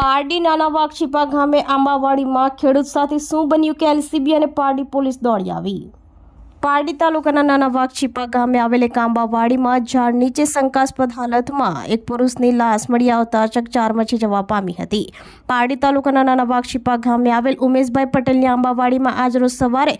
પારડી નાના વાઘછીપા ગામે આંબાવાડીમાં ખેડૂત સાથે શું બન્યું કે એલસીબી અને પારડી પોલીસ દોડી આવી? પારડી તાલુકાના નાના વાઘછીપા ગામે આવેલ એક આંબાવાડીમાં ઝાડ નીચે શંકાસ્પદ હાલતમાં એક પુરુષની લાશ મળી આવતા ચકચાર મચી જવા પામી હતી. પારડી તાલુકાના નાના વાઘછીપા ગામે આવેલ ઉમેશભાઈ પટેલની આંબાવાડીમાં આજરોજ સવારે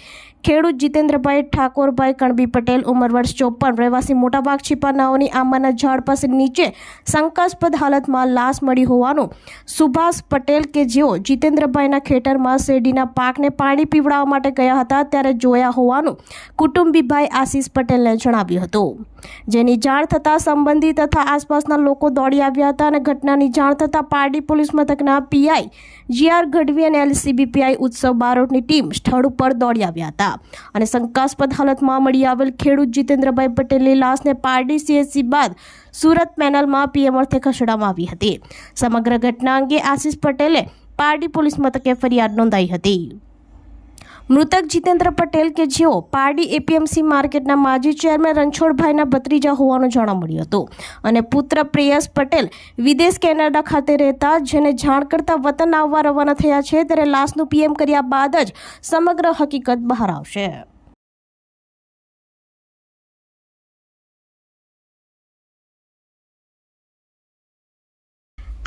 ખેડૂત જીતેન્દ્રભાઈ ઠાકોરભાઈ કણબી પટેલ ઉંમર વર્ષ ચોપન રહેવાસી મોટા વાઘછીપા નાઓની આંબાના ઝાડ પાસે નીચે શંકાસ્પદ હાલતમાં લાશ મળી હોવાનું સુભાષ પટેલ કે જેઓ જીતેન્દ્રભાઈના ખેતરમાં શેરડીના પાકને પાણી પીવડાવવા માટે ગયા હતા, ત્યારે જોયા હોવાનું કુટુંબીભાઈ આશીષ પટેલને જણાવ્યું હતું. જેની જાણ થતાં સંબંધી તથા આસપાસના લોકો દોડી આવ્યા હતા અને ઘટનાની જાણ થતાં પારડી પોલીસ મથકના પીઆઈ જીઆર ગઢવી અને એલસીબીપીઆઈ ઉત્સવ બારોટની ટીમ સ્થળ ઉપર દોડી આવ્યા હતા અને શંકાસ્પદ હાલતમાં મળી આવેલ ખેડૂત જીતેન્દ્રભાઈ પટેલની લાશને પારડી સીએસસી બાદ સુરત પેનલમાં પીએમ અર્થે ખસેડવામાં આવી હતી. સમગ્ર ઘટના અંગે આશીષ પટેલે પારડી પોલીસ મથકે ફરિયાદ નોંધાઈ હતી. મૃતક જીતેન્દ્ર પટેલ કે જેઓ પારડી એપીએમસી માર્કેટના માજી ચેરમેન રણછોડભાઈના ભત્રીજા હોવાનું જાણવા મળ્યું હતું. અને પુત્ર પ્રેયસ પટેલ વિદેશ કેનેડા ખાતે રહેતા, જેને જાણ કરતા વતન આવવા રવાના થયા છે, ત્યારે લાશનું પીએમ કર્યા બાદ જ સમગ્ર હકીકત બહાર આવશે.